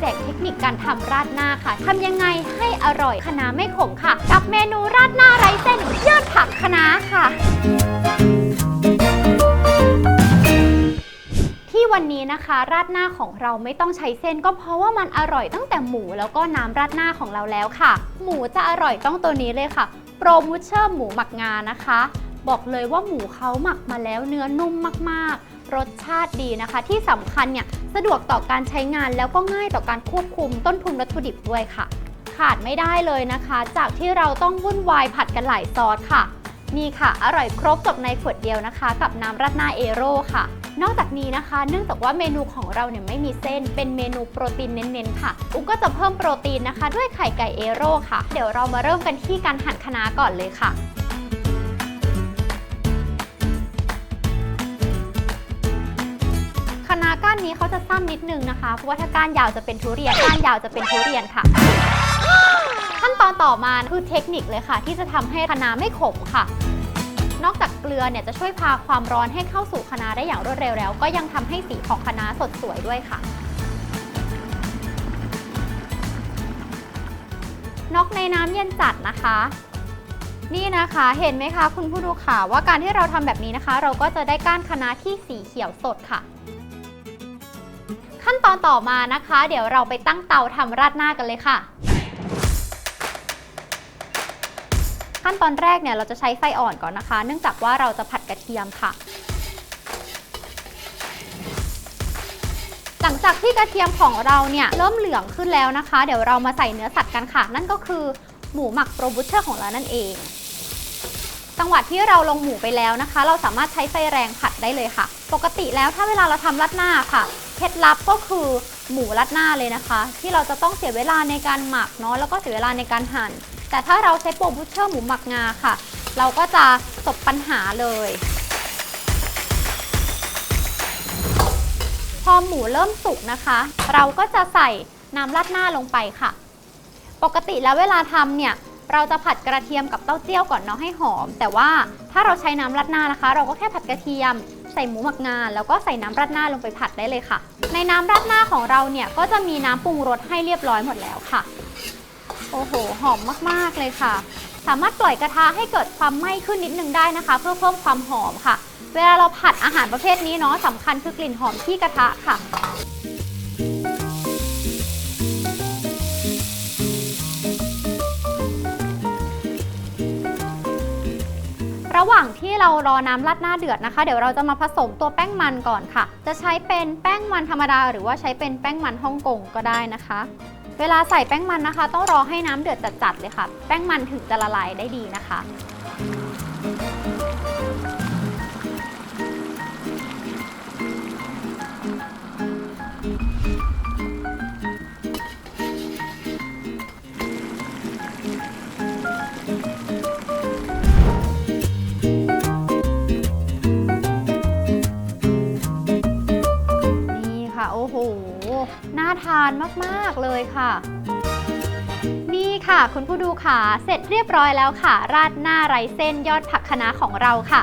แจกเทคนิคการทำราดหน้าค่ะทำยังไงให้อร่อยคะน้าไม่ขมค่ะ กับเมนูราดหน้าไร้เส้นยอดผักคะน้าค่ะที่วันนี้นะคะราดหน้าของเราไม่ต้องใช้เส้นก็เพราะว่ามันอร่อยตั้งแต่หมูแล้วก็น้ำราดหน้าของเราแล้วค่ะ หมูจะอร่อยต้องตัวนี้เลยค่ะโปรมูเชอร์หมูหมักงานะคะ บอกเลยว่าหมูเขาหมักมาแล้วเนื้อนุ่มมากๆ รสชาติดีนะคะ ที่สำคัญเนี่ย สะดวกต่อการใช้งานแล้วก็ง่ายต่อการควบคุมต้นทุนวัตถุดิบด้วยค่ะ ขาดไม่ได้เลยนะคะ จากที่เราต้องวุ่นวายผัดกันหลายซอสค่ะนี่ค่ะ อร่อยครบจบในขวดเดียวนะคะ กับน้ำราดหน้าเอโร่ค่ะ นอกจากนี้นะคะ เนื่องจากว่าเมนูของเราเนี่ยไม่มีเส้น เป็นเมนูโปรตีนเน้นๆค่ะ อุกก็จะเพิ่มโปรตีนนะคะ ด้วยไข่ไก่เอโร่ค่ะ เดี๋ยวเรามาเริ่มกันที่การหั่นคะน้าก่อนเลยค่ะ ก้านนี้เขาจะสั้นนิดนึงนะคะ เพราะว่าถ้าก้านยาวจะเป็นทุเรียน ก้านยาวจะเป็นทุเรียนค่ะ ขั้นตอนต่อมาคือเทคนิคเลยค่ะ ที่จะทำให้คะน้าไม่ขมค่ะ นอกจากเกลือเนี่ยจะช่วยพาความร้อนให้เข้าสู่คะน้าได้อย่างรวดเร็วแล้ว ก็ยังทำให้สีของคะน้าสดสวยด้วยค่ะนอกในน้ำเย็นจัดนะคะ นี่นะคะเห็นไหมคะ คุณผู้ดูค่ะว่าการที่เราทำแบบนี้นะคะ เราก็จะได้ก้านคะน้าที่สีเขียวสดค่ะ ขั้นตอนต่อมานะคะ เดี๋ยวเราไปตั้งเตาทำราดหน้ากันเลยค่ะ ขั้นตอนแรกเนี่ยเราจะใช้ไฟอ่อนก่อนนะคะ เนื่องจากว่าเราจะผัดกระเทียมค่ะ หลังจากที่กระเทียมของเราเนี่ยเริ่มเหลืองขึ้นแล้วนะคะ เดี๋ยวเรามาใส่เนื้อสัตว์กันค่ะ นั่นก็คือหมูหมักโปรบุชเชอร์ของเรานั่นเองจังหวะที่เราลงหมูไปแล้วนะคะ เราสามารถใช้ไฟแรงผัดได้เลยค่ะ ปกติแล้วถ้าเวลาเราทำรัดหน้าค่ะ เคล็ดลับก็คือหมูรัดหน้าเลยนะคะ ที่เราจะต้องเสียเวลาในการหมักเนาะแล้วก็เสียเวลาในการหั่น แต่ถ้าเราใช้โปรบุชเชอร์หมูหมักงาค่ะ เราก็จะจบปัญหาเลย พอหมูเริ่มสุกนะคะ เราก็จะใส่น้ำราดหน้าลงไปค่ะ ปกติแล้วเวลาทำเนี่ยเราจะผัดกระเทียมกับเต้าเจี้ยวก่อนเนาะให้หอม แต่ว่าถ้าเราใช้น้ำราดหน้านะคะ เราก็แค่ผัดกระเทียม ใส่หมูหมักงาแล้วก็ใส่น้ำราดหน้าลงไปผัดได้เลยค่ะ ในน้ำราดหน้าของเราเนี่ยก็จะมีน้ำปรุงรสให้เรียบร้อยหมดแล้วค่ะ โอ้โห หอมมากๆเลยค่ะ สามารถปล่อยกระทะให้เกิดความไหม้ขึ้นนิดนึงได้นะคะ เพื่อเพิ่มความหอมค่ะ เวลาเราผัดอาหารประเภทนี้เนาะสำคัญคือกลิ่นหอมที่กระทะค่ะ ระหว่างที่เรารอน้ำราดหน้าเดือดนะคะ เดี๋ยวเราจะมาผสมตัวแป้งมันก่อนค่ะ จะใช้เป็นแป้งมันธรรมดา หรือว่าใช้เป็นแป้งมันฮ่องกงก็ได้นะคะ เวลาใส่แป้งมันนะคะ ต้องรอให้น้ำเดือดจัดๆเลยค่ะ แป้งมันถึงจะละลายได้ดีนะคะ ทานมากๆเลยค่ะ นี่ค่ะ คุณผู้ดูค่ะ เสร็จเรียบร้อยแล้วค่ะ ราดหน้าไรเส้นยอดผักคะน้าของเราค่ะ